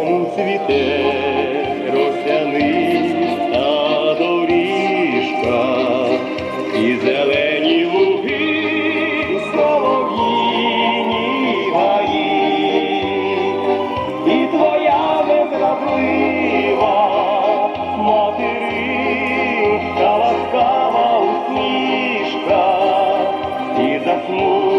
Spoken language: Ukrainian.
Дом цвіте, росяниста доріжка, і зелені луги, солов'їні гаї, і твоя незраблива материнська ласкава усмішка, і засму.